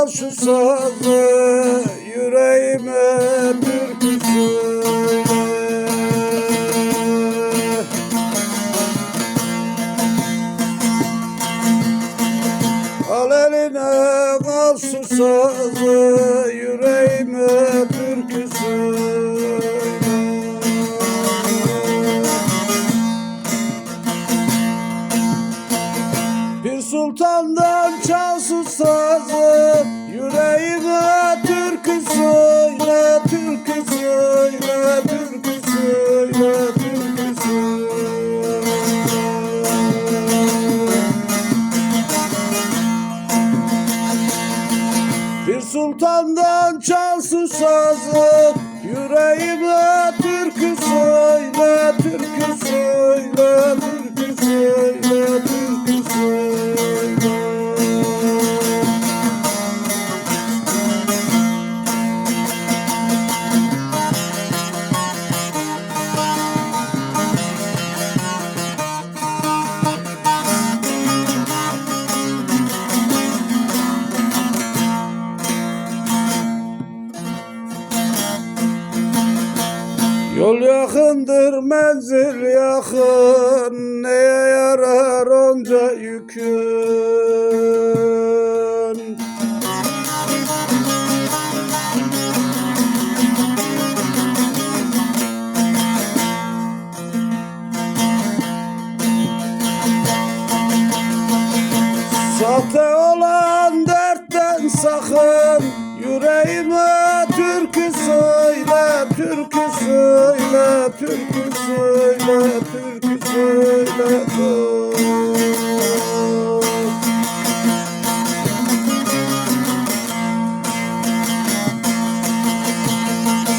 al şu sazı yüreğime türkü söyle Al eline şu sazı yüreğime türkü sultandan çal şu sazı Yüreğime türkü söyle Türkü söyle Türkü söyle Yol yakındır menzil yakın. Neye yarar onca yükün? Sahte olan dertten sakın Yüreğime türkü söyle Türkü söyle Türkü söyle Türkü söyle.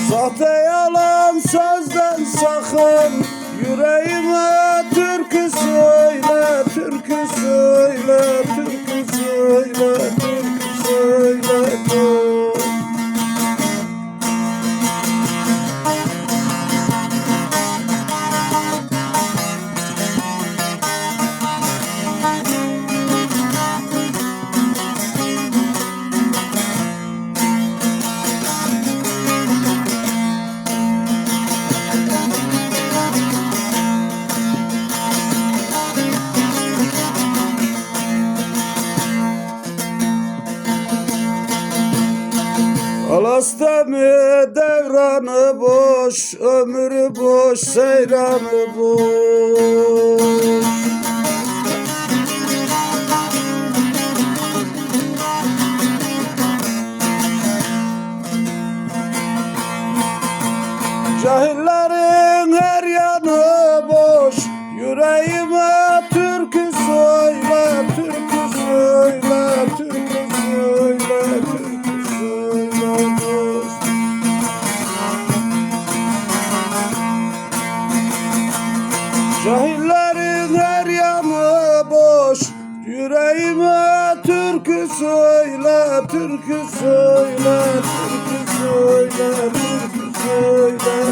Sahte yalan sözden sakın Yüreğime türkü söyle Türkü söyle Alastemi devranı boş, ömrü boş, seyranı boş. Cahillerin Yüreğime türkü söyle Türkü söyle Türkü söyle Türkü söyle